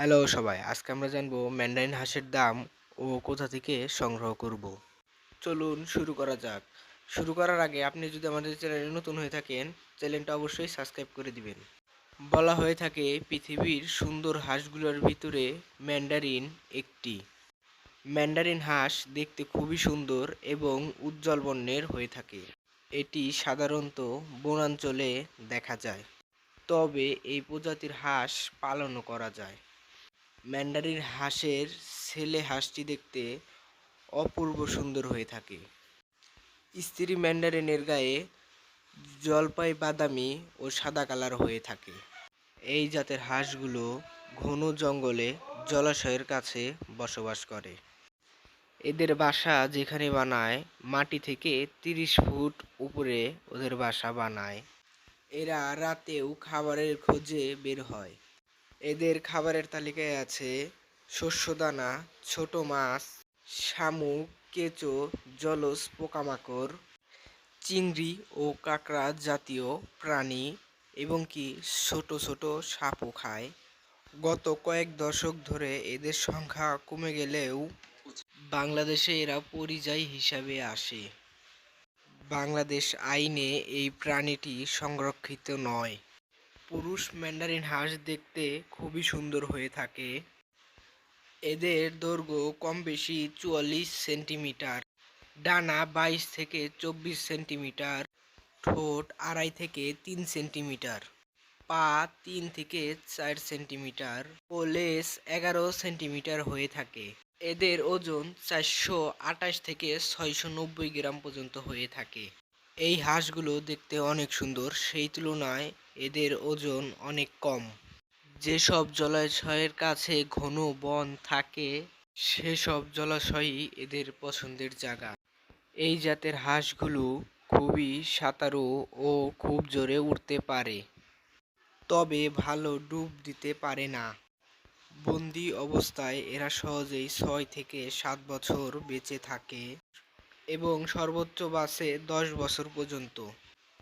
Hello সবাই, আজকে আমরা জানব ম্যান্ডারিন হাঁসের দাম ও কোথা থেকে সংগ্রহ করব। চলুন শুরু করা যাক। শুরু করার আগে আপনি যদি আমাদের চ্যানেলে নতুন হয়ে থাকেন চ্যানেলটা অবশ্যই সাবস্ক্রাইব করে দিবেন। বলা হয়ে থাকে পৃথিবীর সুন্দর হাঁসগুলোর ভিতরে ম্যান্ডারিন একটি। ম্যান্ডারিন হাঁস দেখতে খুবই সুন্দর এবং উজ্জ্বল বর্ণের হয়ে থাকে। এটি সাধারণত বনাঞ্চলে দেখা যায়। তবে এই প্রজাতির হাঁস পালনও করা যায়। ম্যান্ডারিন হাঁসের ছেলে হাঁসটি দেখতে অপূর্ব সুন্দর হয়ে থাকে। স্ত্রী ম্যান্ডারিনের গায়ে জলপাই, বাদামি ও সাদা কালার হয়ে থাকে। এই জাতের হাঁসগুলো ঘন জঙ্গলে জলাশয়ের কাছে বসবাস করে। এদের বাসা যেখানে বানায়, মাটি থেকে তিরিশ ফুট উপরে ওদের বাসা বানায়। এরা রাতেও খাবারের খোঁজে বের হয়। এদের খাবারের তালিকায় আছে শস্যদানা, ছোট মাছ, শামুক, কেঁচো, জলজ পোকামাকড়, চিংড়ি ও কাঁকড়া জাতীয় প্রাণী এবং কি ছোট ছোট সাপও খায়। গত কয়েক দশক ধরে এদের সংখ্যা কমে গেলেও বাংলাদেশে এরা পরিযায়ী হিসাবে আসে। বাংলাদেশ আইনে এই প্রাণীটি সংরক্ষিত নয়। পুরুষ ম্যান্ডারিন হাঁস দেখতে খুবই সুন্দর হয়ে থাকে। এদের দৈর্ঘ্য কম বেশি চুয়াল্লিশ সেন্টিমিটার, ডানা বাইশ থেকে চব্বিশ সেন্টিমিটার, ঠোঁট আড়াই থেকে তিন সেন্টিমিটার, পা তিন থেকে চার সেন্টিমিটার ও লেস এগারো সেন্টিমিটার হয়ে থাকে। এদের ওজন চারশো আঠাশ থেকে ছয়শো নব্বই গ্রাম পর্যন্ত হয়ে থাকে। এই হাঁসগুলো দেখতে অনেক সুন্দর, সেই তুলনায় এদের ওজন অনেক কম। যেসব জলাশয়ের কাছে ঘন বন থাকে, সেসব জলাশয়ই এদের পছন্দের জায়গা। এই জাতের হাঁসগুলো খুবই সাঁতারু ও খুব জোরে উঠতে পারে, তবে ভালো ডুব দিতে পারে না। বন্দি অবস্থায় এরা সহজেই ছয় থেকে সাত বছর বেঁচে থাকে এবং সর্বোচ্চ বাসে দশ বছর পর্যন্ত।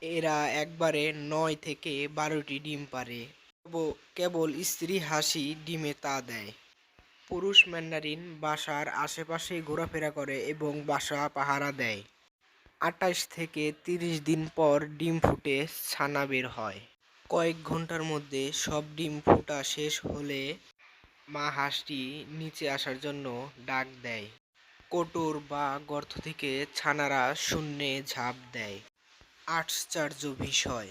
এরা একবারে নয় থেকে বারোটি ডিম পারে। কেবল স্ত্রী হাসি ডিমে তা দেয়। পুরুষ ম্যান্ডারিন বাসার আশেপাশে ঘোরাফেরা করে এবং বাসা পাহারা দেয়। আটাশ থেকে তিরিশ দিন পর ডিম ফুটে ছানা বের হয়। কয়েক ঘণ্টার মধ্যে সব ডিম ফুটা শেষ হলে মা হাঁসটি নিচে আসার জন্য ডাক দেয়। কোটর বা গর্ত থেকে ছানারা শূন্যে ঝাঁপ দেয়। আশ্চর্য বিষয়।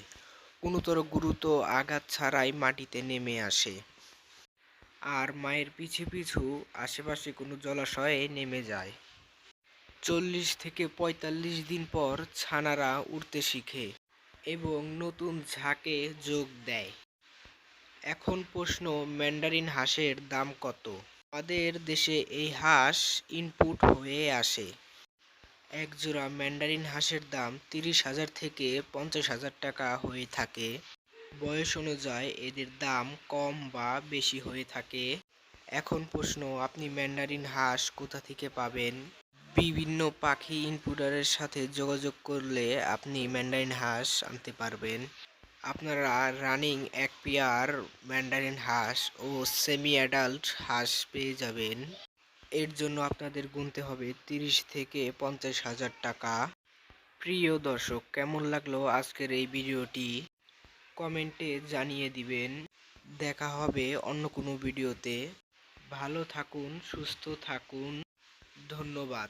কোনোতর গুরুত আঘাত ছাড়াই মাটিতে নেমে আসে। আর মায়ের পিছু পিছু আশেপাশে কোনো জলাশয়ে নেমে যায়। চল্লিশ থেকে পঁয়তাল্লিশ দিন পর ছানারা উড়তে শিখে এবং নতুন ঝাঁকে যোগ দেয়। এখন প্রশ্ন, ম্যান্ডারিন হাঁসের দাম কত? আমাদের দেশে এই হাঁস ইনপুট হয়ে আসে। এক জোড়া ম্যান্ডারিন হাঁসের দাম তিরিশ হাজার থেকে পঞ্চাশ হাজার টাকা হয়ে থাকে। বয়স অনুযায়ী এদের দাম কম বা বেশি হয়ে থাকে। এখন প্রশ্ন, আপনি ম্যান্ডারিন হাঁস কোথা থেকে পাবেন? বিভিন্ন পাখি ইনপুটারের সাথে যোগাযোগ করলে আপনি ম্যান্ডারিন হাঁস আনতে পারবেন। আপনারা রানিং এক পেয়ার ম্যান্ডারিন হাঁস ও সেমি অ্যাডাল্ট হাঁস পেয়ে যাবেন। এর জন্য আপনাদের গুনতে হবে তিরিশ থেকে পঞ্চাশ হাজার টাকা। প্রিয় দর্শক, কেমন লাগল আজকের এই ভিডিওটি? কমেন্টে জানিয়ে দিবেন। দেখা হবে অন্য কোনো ভিডিওতে। ভালো থাকুন, সুস্থ থাকুন। ধন্যবাদ।